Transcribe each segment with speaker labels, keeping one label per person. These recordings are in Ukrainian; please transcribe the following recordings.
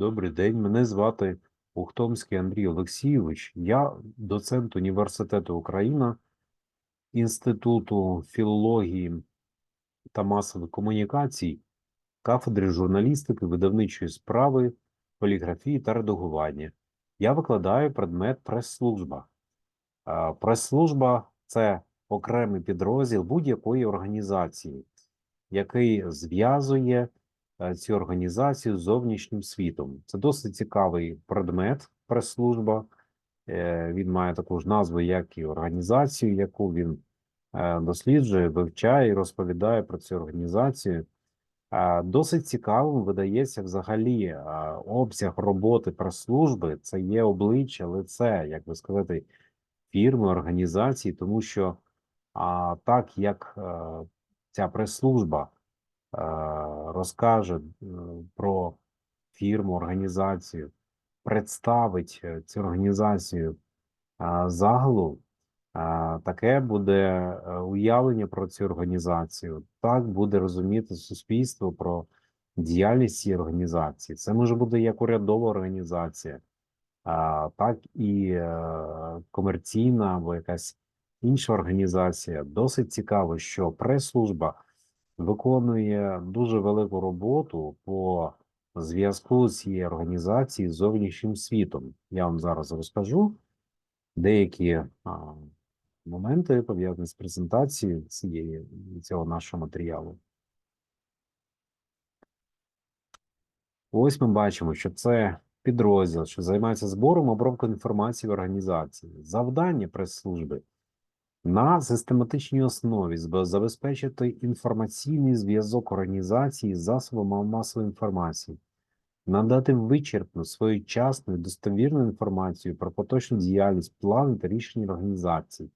Speaker 1: Добрий день, мене звати Ухтомський Андрій Олексійович. Я доцент Університету Україна, Інституту філології та масових комунікацій, кафедри журналістики, видавничої справи, поліграфії та редагування. Я викладаю предмет прес-служба. Прес-служба це окремий підрозділ будь-якої організації, який зв'язує е, цю організацію з зовнішнім світом. Це досить цікавий предмет прес-служба. Е, Він має таку ж назву, як і організацію, яку він е, досліджує, вивчає і розповідає про цю організацію. Досить цікавим видається взагалі обсяг роботи прес-служби. Це є обличчя, лице, як би сказати, фірми, організації, тому що а, так як ця прес-служба розкаже е, про фірму, організацію, представить е, цю організацію а, таке буде е, уявлення про цю організацію. Так буде розуміти суспільство про діяльність цієї організації. Це може бути як урядова організація, так і комерційна або якась інша організація. Досить цікаво, що прес-служба виконує дуже велику роботу по зв'язку з цією організацією з зовнішнім світом. Я вам зараз розкажу деякі а, моменти пов'язані з презентацією цієї цього нашого матеріалу. Ось ми бачимо, що це підрозділ, що займається збором обробкою інформації в організації. Завдання прес-служби на систематичній основі забезпечити інформаційний зв'язок організації з засобами масової інформації, надати вичерпну, своєчасну і достовірну інформацію про поточну діяльність, плани та рішення організації.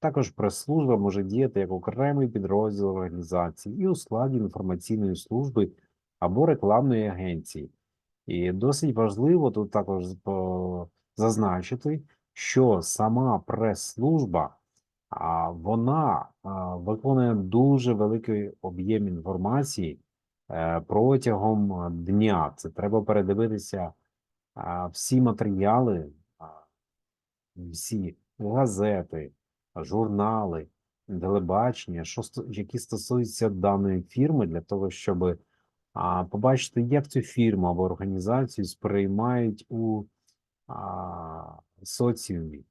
Speaker 1: Також прес-служба може діяти як окремий підрозділ організації і у складі інформаційної служби або рекламної агенції. І досить важливо тут також зазначити, що сама прес-служба вона виконує дуже великий об'єм інформації е, протягом дня. Це треба передивитися всі матеріали, всі газети, журнали, телебачення, що які стосуються даної фірми, для того, щоб побачити, як цю фірму або організацію сприймають у соціумі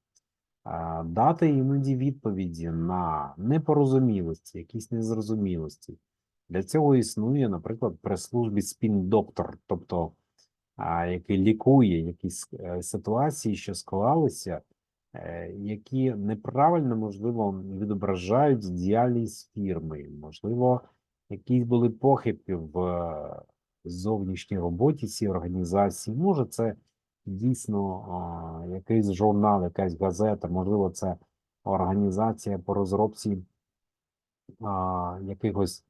Speaker 1: дати іноді відповіді на непорозумілості, якісь незрозумілості. Для цього існує, наприклад, при службі спін-доктор, тобто який лікує якісь е, ситуації, що склалися, е, які неправильно, можливо, відображають діяльність фірми, можливо, якісь були похибки в е, зовнішній роботі цієї організації. Може, це дійсно якийсь журнал, якась газета, можливо, це організація по розробці якихось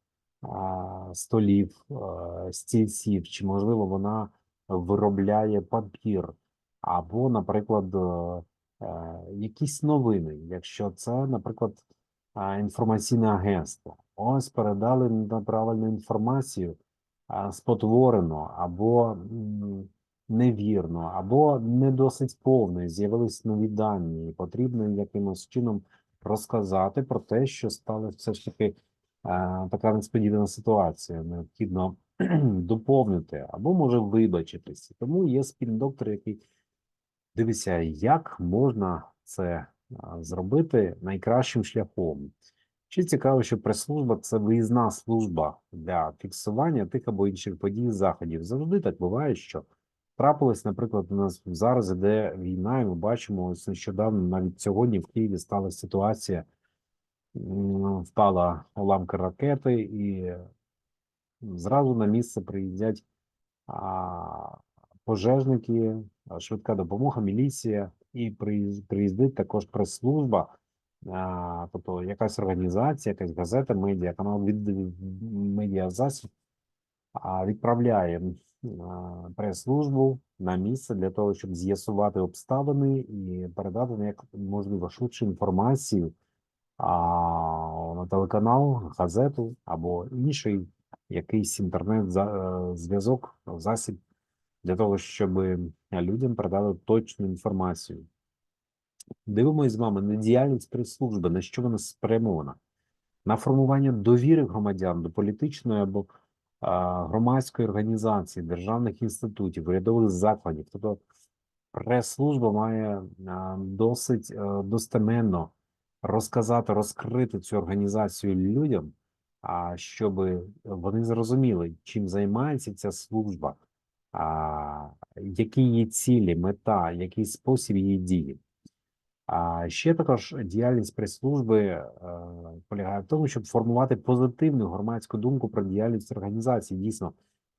Speaker 1: столів, а, стільців, чи можливо вона виробляє папір, або, наприклад, е, е, якісь новини, якщо це, наприклад, інформаційне агентство. Ось передали неправильну інформацію, спотворено або невірно, або не досить повно, і з'явились нові дані, і потрібно якимось чином розказати про те, що стала все ж таки е, така несподівана ситуація. Необхідно доповнити або може вибачитися. Тому є спін-доктор, який дивиться, як можна це зробити найкращим шляхом. Ще цікаво, що прес-служба це виїзна служба для фіксування тих або інших подій, заходів. Завжди так буває, що трапилось, наприклад, у нас зараз іде війна, і ми бачимо ось нещодавно, навіть сьогодні в Києві сталася ситуація, впала уламка ракети, і зразу на місце приїздять пожежники, швидка допомога, міліція, і приїздить також прес-служба, тобто якась організація, якась газета, медіа, канал від медіазасіб, а, відправляє прес-службу на місце для того, щоб з'ясувати обставини і передати як можливо швидше інформацію на телеканал, газету або інший якийсь інтернет-зв'язок, засіб для того, щоб людям передали точну інформацію. Дивимось з вами на діяльність прес-служби, на що вона спрямована? На формування довіри громадян до політичної або громадської організації, державних інститутів, урядових закладів. Тобто прес-служба має досить достеменно розказати, розкрити цю організацію людям, щоб вони зрозуміли, чим займається ця служба, які її цілі, мета, який спосіб її дії. А ще також діяльність прес-служби е, полягає в тому, щоб формувати позитивну громадську думку про діяльність організації. Дійсно,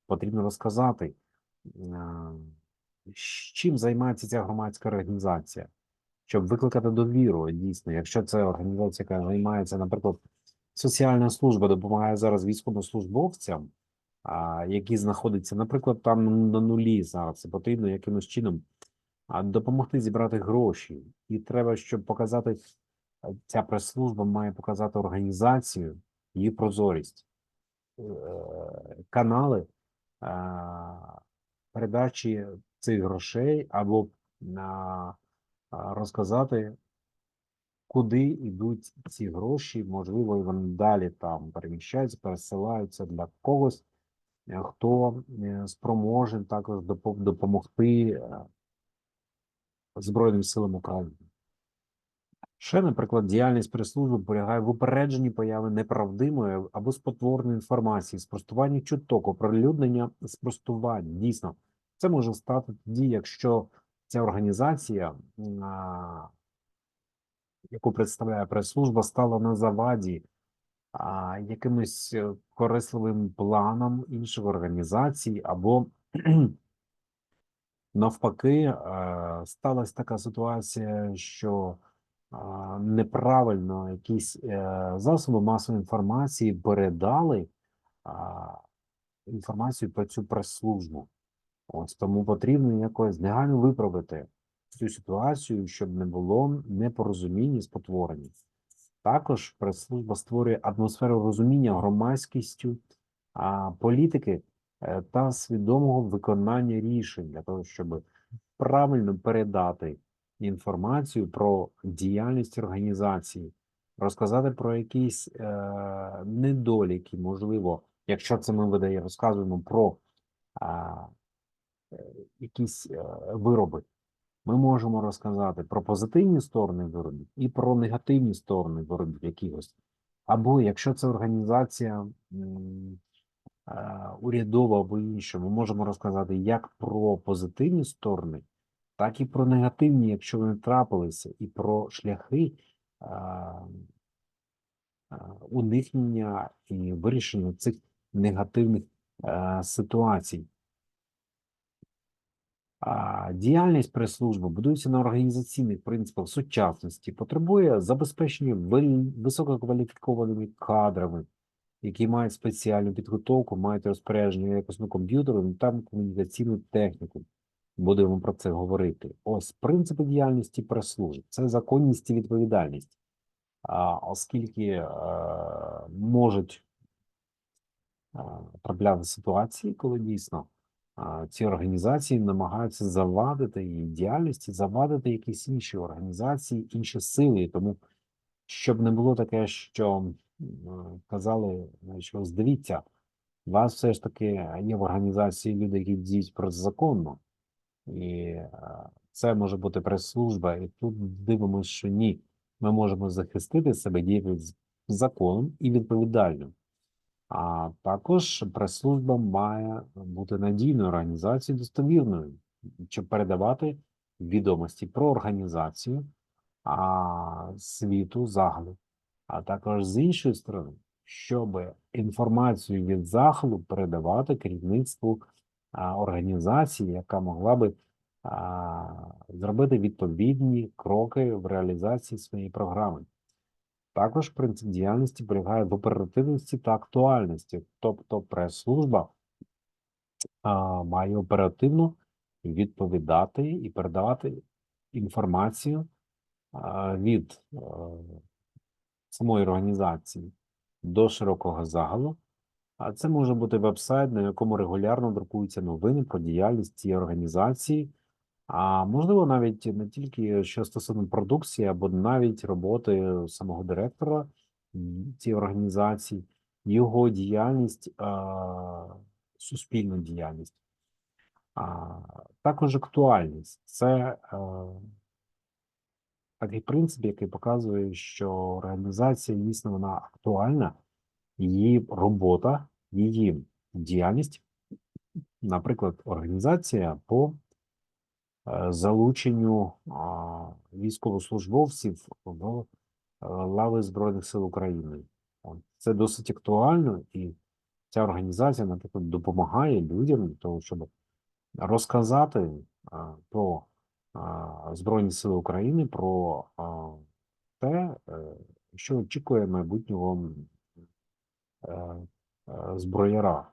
Speaker 1: потрібно розказати, чим займається ця громадська організація, щоб викликати довіру. Дійсно, якщо це організація, яка займається, наприклад, соціальна служба допомагає зараз військовослужбовцям, які знаходяться, наприклад, там на нулі зараз, це потрібно якимось чином а допомогти зібрати гроші. І треба, щоб показати е, ця прес-служба має показати організацію, її прозорість, е, канали е, передачі цих грошей або розказати, куди йдуть ці гроші. Можливо, вони далі там переміщаються, пересилаються для когось, хто спроможен також допомогти Збройним силам України. Ще, наприклад, діяльність прес-служби полягає в упередженні появи неправдимої або спотворної інформації, спростуванні чуток, оприлюднення спростувань. Дійсно, це може стати тоді, якщо ця організація, яку представляє прес-служба, стала на заваді якимось е, корисливим планом інших організацій або Навпаки, е, сталася така ситуація, що неправильно якісь е, засоби масової інформації передали інформацію про цю прес-службу. Ось тому потрібно якось негайно виправити цю ситуацію, щоб не було непорозуміння і спотворення. Також прес-служба створює атмосферу розуміння громадськістю а, політики та свідомого виконання рішень для того, щоб правильно передати інформацію про діяльність організації, розказати про якісь е, недоліки, можливо, якщо це ми видає, розказуємо про е, якісь е, вироби. Ми можемо розказати про позитивні сторони виробів і про негативні сторони виробів якихось. Або якщо це організація е, або інша, ми можемо розказати як про позитивні сторони, так і про негативні, якщо вони трапилися, і про шляхи е, е, уникнення і вирішення цих негативних ситуацій. Діяльність прес-служби будується на організаційних принципах сучасності, потребує забезпечення висококваліфікованими кадрами, які мають спеціальну підготовку, мають розпорядження якісним комп'ютером та комунікаційну техніку. Будемо про це говорити. Ось принципи діяльності прес-служб – це законність і відповідальність. А, оскільки е, можуть е, трапляти ситуації, коли дійсно а, ці організації намагаються завадити її діяльності, завадити якісь інші організації, інші сили. Тому, щоб не було таке, що казали, що ось дивіться, у вас все ж таки є в організації люди, які діють протизаконно, і е, це може бути прес-служба, і тут дивимося, що ні, ми можемо захистити себе діяти законом і відповідально. А також прес-служба має бути надійною організацією достовірною, щоб передавати відомості про організацію а, світу загалу. А також з іншої сторони, щоб інформацію від загалу передавати керівництву організації, яка могла би зробити відповідні кроки в реалізації своєї програми. Також принцип діяльності полягає в оперативності та актуальності, тобто прес-служба має оперативно відповідати і передавати інформацію від а, самої організації до широкого загалу, А це може бути веб-сайт, на якому регулярно друкуються новини про діяльність цієї організації, а можливо, навіть не тільки що стосовно продукції, або навіть роботи самого директора цієї організації, його діяльність, суспільну діяльність. Також актуальність. Це е, такий принцип, який показує, що організація дійсно вона актуальна, її робота, її діяльність, наприклад, організація по е, залученню військовослужбовців в е, лави Збройних сил України. Це досить актуально, і ця організація, наприклад, допомагає людям для щоб розказати про а, Збройні Сили України, про те, е, що очікує майбутнього е, е, зброяра.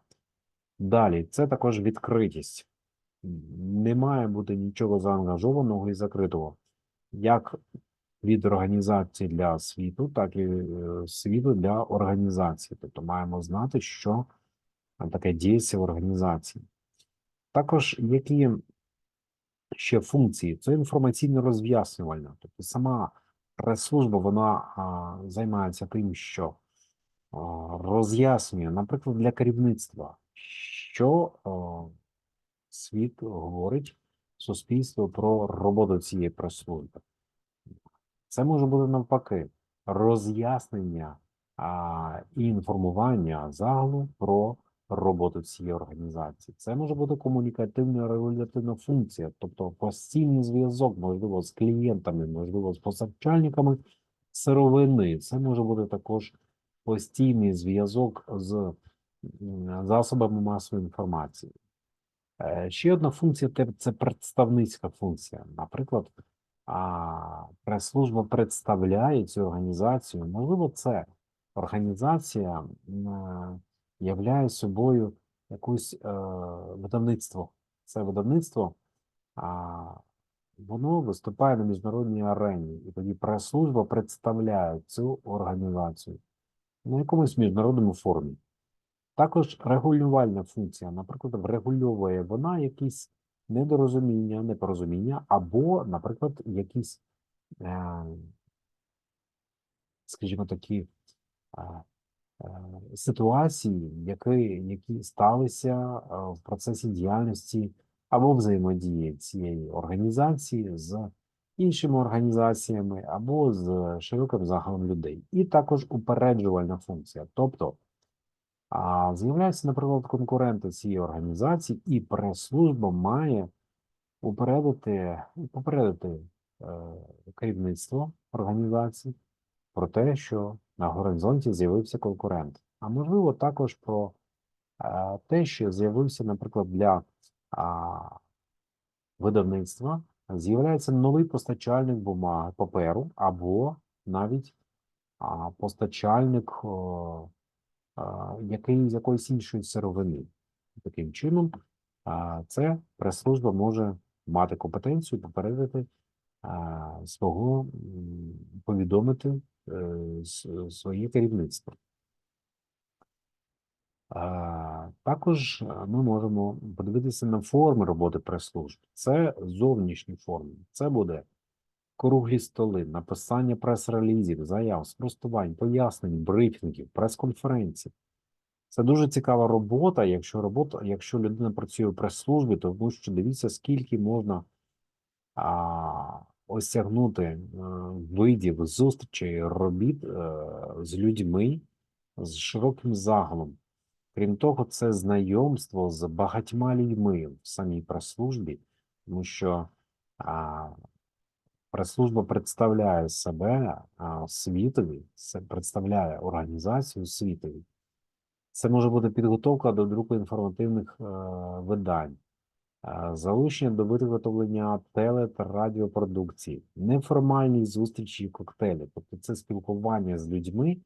Speaker 1: Далі, це також відкритість. Не має бути нічого заангажованого і закритого, як від організації для світу, так і світу для організації. Тобто маємо знати, що таке діється в організації. Також які ще функції? Це інформаційно роз'яснювальна. Тобто сама прес-служба вона а, займається тим, що а, роз'яснює, наприклад, для керівництва, що а, світ говорить суспільство про роботу цієї прес-служби. Це може бути навпаки роз'яснення а, і інформування загалом про роботу цієї організації. Це може бути комунікативна регулятивна функція, тобто постійний зв'язок, можливо, з клієнтами, можливо, з постачальниками сировини. Це може бути також постійний зв'язок з засобами масової інформації. Е, Ще одна функція це представницька функція. Наприклад, прес-служба представляє цю організацію. Можливо, це організація являє собою якусь е, видавництво. Це видавництво, а, воно виступає на міжнародній арені, і тоді прес-служба представляє цю організацію на якомусь міжнародному форумі. Також регулювальна функція, наприклад, врегульовує вона якісь недорозуміння, непорозуміння, або, наприклад, якісь, е, скажімо, такі е, ситуації, які, які сталися е, в процесі діяльності або взаємодії цієї організації з іншими організаціями, або з широким загалом людей. І також упереджувальна функція, тобто з'являються, наприклад, конкуренти цієї організації, і прес-служба має упередити, попередити е, керівництво організації про те, що на горизонті з'явився конкурент. А можливо, також про е, те, що з'явився, наприклад, для видавництва, з'являється новий постачальник бумаги паперу, або навіть постачальник. який якоїсь іншої сировини. Таким чином, це прес-служба може мати компетенцію попередити свого повідомити е, своє керівництво. Також ми можемо подивитися на форми роботи прес-служб. Це зовнішні форми. Це буде круглі столи, написання прес-релізів, заяв, спростувань, пояснень, брифінгів, прес-конференцій. Це дуже цікава робота, якщо робота, якщо людина працює в прес-службі, тому що дивіться, скільки можна а, осягнути е, видів зустрічей, робіт е, з людьми з широким загалом. Крім того, це знайомство з багатьма людьми в самій прес-службі, тому що прес-служба представляє себе світові, представляє організацію світові. Це може бути підготовка до друку інформативних е, видань, залучення до виготовлення теле та радіопродукції, неформальні зустрічі і коктейлі. Тобто це спілкування з людьми е,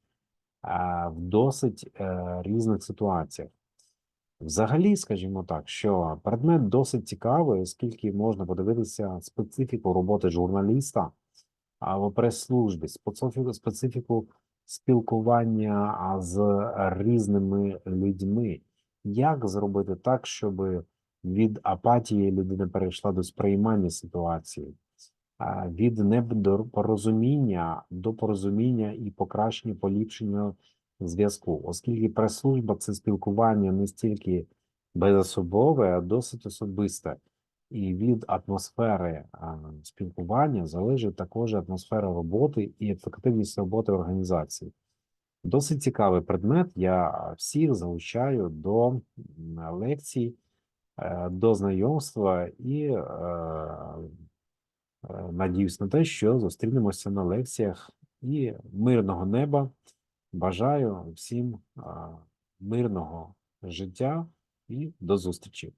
Speaker 1: в досить е, різних ситуаціях. Взагалі, скажімо так, що предмет досить цікавий, оскільки можна подивитися специфіку роботи журналіста а в прес-службі, специфіку, спілкування з різними людьми. Як зробити так, щоб від апатії людина перейшла до сприймання ситуації, від непорозуміння до порозуміння і покращення поліпшення зв'язку, оскільки прес-служба це спілкування не стільки безособове, а досить особисте. І від атмосфери спілкування залежить також атмосфера роботи і ефективність роботи організації. Досить цікавий предмет. Я всіх залучаю до лекцій, до знайомства і е, е, надіюсь на те, що зустрінемося на лекціях і мирного неба. Бажаю всім мирного життя і до зустрічі.